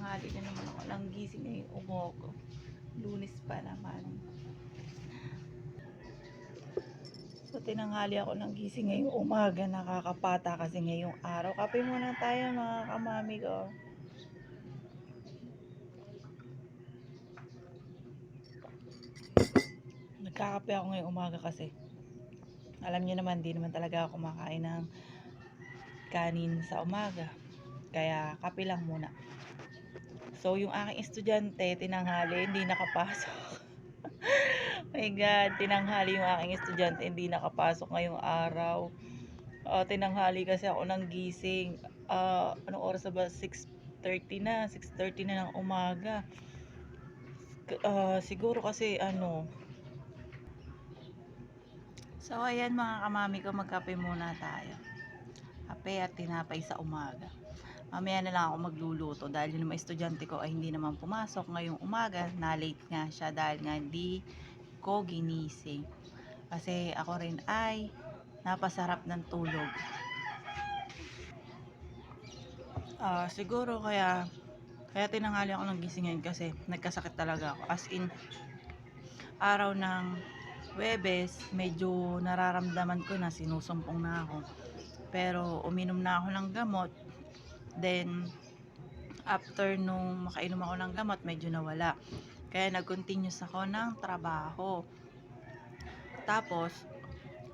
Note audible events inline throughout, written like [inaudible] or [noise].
ako lang gising ngayong umaga. Lunes pa naman. So, tinanghali ako ng gising ngayong umaga. Nakakapata kasi ngayong araw. Kape muna tayo mga kamami ko. Nagkakape ako ngayong umaga kasi. Alam niyo naman, di naman talaga ako kumakain ng kanin sa umaga. Kaya kape lang muna. So, yung aking estudyante, tinanghali, hindi nakapasok. [laughs] My God, tinanghali yung aking estudyante, hindi nakapasok ngayong araw. Ah, tinanghali kasi ako ng gising. Ah, anong oras na ba? 6.30 na. 6.30 na ng umaga. Ah, siguro kasi ano. So, ayan mga kamami ko, magkape muna tayo. Kape at tinapay sa umaga. Mamaya na lang ako magluluto dahil yung mga estudyante ko ay hindi naman pumasok ngayong umaga. Na-late nga siya dahil nga hindi ko ginising. Kasi ako rin ay napasarap ng tulog. Ah, siguro kaya kaya tinanghali ako ng gising ngayon kasi nagkasakit talaga ako. As in, araw ng Webes, medyo nararamdaman ko na sinusumpong na ako. Pero uminom na ako ng gamot. Then, after nung makainom ako ng gamot, medyo nawala. Kaya nag-continuous ako ng trabaho. Tapos,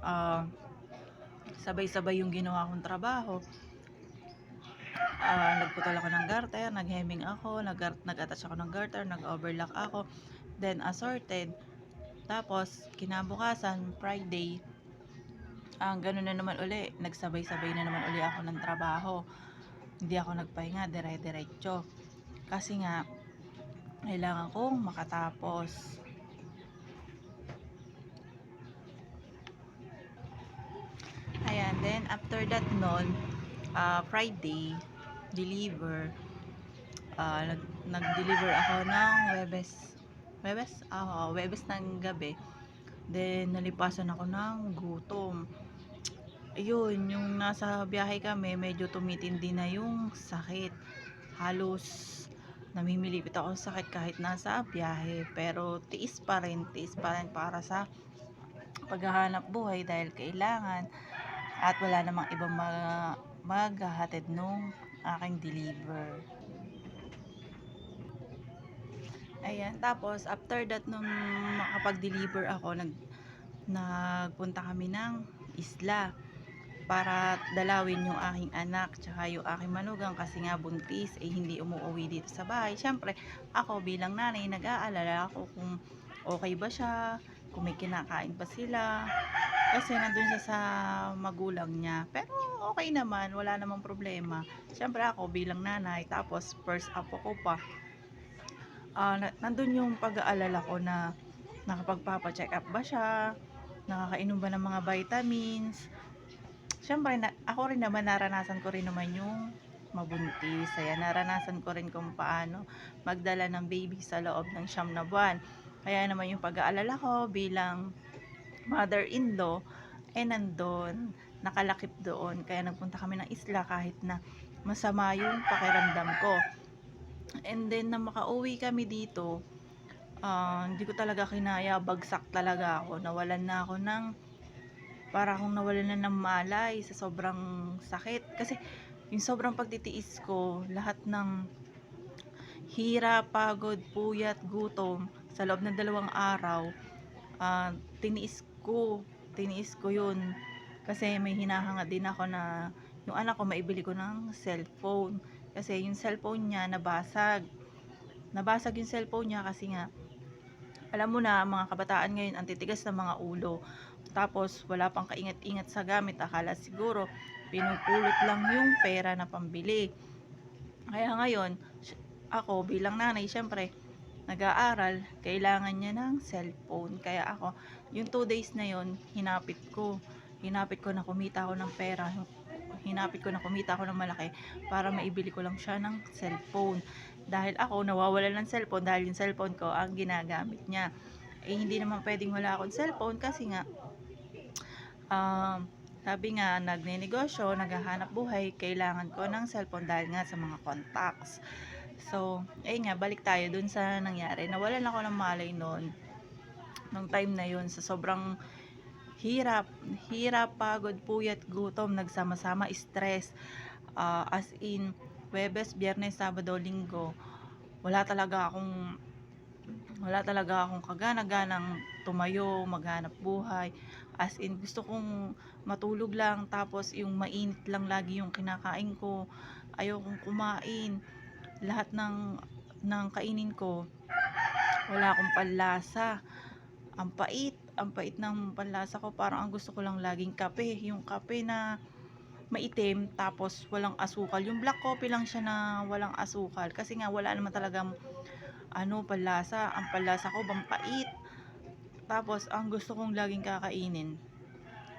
ah, sabay-sabay yung ginawa kong trabaho. Ah, nagputol ako ng garter, nagheming ako, nag nag-attach ako ng garter, nag-overlock ako, then assorted. Tapos, kinabukasan, Friday, ang ganun na naman uli, nagsabay-sabay na naman uli ako ng trabaho. Hindi ako nagpahinga, dire-diretso. Kasi nga, kailangan kong makatapos. Ayan, then after that nun, ah, Friday, deliver. Ah, nag, nag-deliver ako ng Webes. Webes? Ah, oo, Webes ng gabi. Then, nalipasan ako ng gutom. Ayun, yung nasa biyahe kami, medyo tumitindi na yung sakit. Halos namimilipit ako sa sakit kahit nasa biyahe. Pero tiis pa rin, tiis pa rin para sa paghahanap buhay dahil kailangan at wala namang ibang mag maghahatid nung aking deliver. Ayan, tapos after that nung makapag-deliver ako, nag nagpunta kami ng isla para dalawin yung aking anak tsaka yung aking manugang kasi nga buntis eh hindi umuwi dito sa bahay. Siyempre, ako bilang nanay nag-aalala ako kung okay ba siya, kung may kinakain pa sila. Kasi nandun siya sa magulang niya. Pero okay naman, wala namang problema. Siyempre ako bilang nanay, tapos first up ako pa. Na- nandun yung pag-aalala ko na nakapagpapa-check up ba siya, nakakainom ba ng mga vitamins. Siyempre, na, ako rin naman, naranasan ko rin naman yung mabuntis. Kaya naranasan ko rin kung paano magdala ng baby sa loob ng siyam na buwan. Kaya naman yung pag-aalala ko bilang mother-in-law, eh nandun, nakalakip doon. Kaya nagpunta kami ng isla kahit na masama yung pakiramdam ko. And then, na makauwi kami dito, ah, hindi ko talaga kinaya, bagsak talaga ako. Nawalan na ako ng, para akong nawalan na ng malay sa sobrang sakit. Kasi, yung sobrang pagtitiis ko, lahat ng hirap, pagod, puyat, gutom, sa loob ng dalawang araw, ah, tiniis ko, tiniis ko yun. Kasi may hinahanga din ako na, yung anak ko, maibili ko ng cellphone. Kasi yung cellphone niya, nabasag. Nabasag yung cellphone niya kasi nga, alam mo na, mga kabataan ngayon, ang titigas ng mga ulo. Tapos, wala pang kaingat-ingat sa gamit. Akala siguro, pinupulot lang yung pera na pambili. Kaya ngayon, ako bilang nanay, syempre, nag-aaral, kailangan niya ng cellphone. Kaya ako, yung 2 days na yon hinapit ko. Hinapit ko na kumita ako ng pera. Hinapit ko na kumita ako ng malaki para maibili ko lang siya ng cellphone. Dahil ako, nawawalan ng cellphone dahil yung cellphone ko ang ginagamit niya. Eh, hindi naman pwedeng wala akong cellphone kasi nga, um, sabi nga, nagnenegosyo, naghahanap buhay, kailangan ko ng cellphone dahil nga sa mga contacts. So, ayun nga, balik tayo dun sa nangyari. Nawalan ako ng malay noon. Nung time na yun, sa sobrang hirap, hirap, pagod, puyat, gutom, nagsama-sama, stress. Ah, as in, Webes, Biyernes, Sabado, Linggo, wala talaga akong wala talaga akong kagana-ganang tumayo, maghanap buhay. As in, gusto kong matulog lang, tapos yung mainit lang lagi yung kinakain ko. Ayokong kumain. Lahat ng, ng kainin ko, wala akong panlasa. Ang pait, ang pait ng panlasa ko. Parang ang gusto ko lang laging kape. Yung kape na maitim, tapos walang asukal. Yung black coffee lang siya na walang asukal. Kasi nga, wala naman talagang ano, panlasa. Ang panlasa ko, pampait. Tapos, ang gusto kong laging kakainin,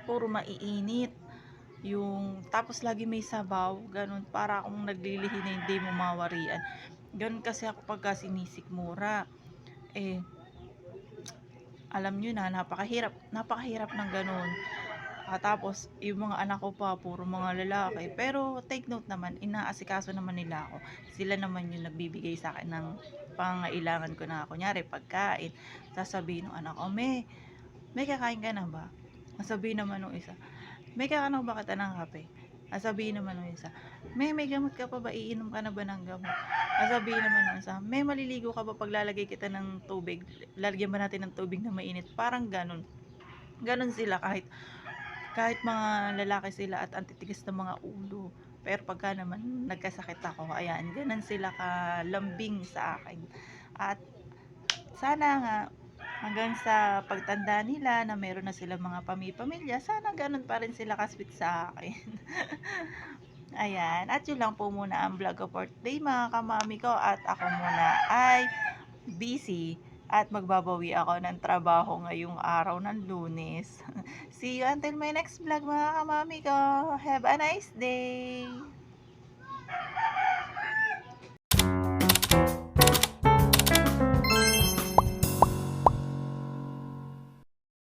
puro maiinit. Yung, tapos lagi may sabaw, ganun, para akong naglilihi na hindi mo mawarian. Ganun kasi ako pagka sinisikmura. Eh, alam nyo na, napakahirap, napakahirap ng ganun. Ah, tapos, yung mga anak ko pa, puro mga lalaki. Pero, take note naman, inaasikaso naman nila ako. Sila naman yung nagbibigay sa akin ng pangailangan ko na, kunyari, pagkain. Sasabihin ng anak ko, may, may kakain ka na ba? Sasabihin naman ng isa, may kakanaw ba kita ng kape? Sasabihin naman ng isa, may may gamot ka pa ba? Iinom ka na ba ng gamot? Sasabihin naman ng isa, may maliligo ka ba pag lalagay kita ng tubig? Lalagyan ba natin ng tubig na mainit? Parang ganun. Ganun sila kahit kahit mga lalaki sila at antitigas ng mga ulo. Pero pagka naman nagkasakit ako, ayan, ganun sila kalambing sa akin. At sana nga hanggang sa pagtanda nila na meron na sila mga pami-pamilya, sana ganun pa rin sila kasweet sa akin. [laughs] Ayan, at yun lang po muna ang vlog ko for today mga kamami ko at ako muna ay busy at magbabawi ako ng trabaho ngayong araw ng lunes. [laughs] See you until my next vlog mga kamami ko. Have a nice day!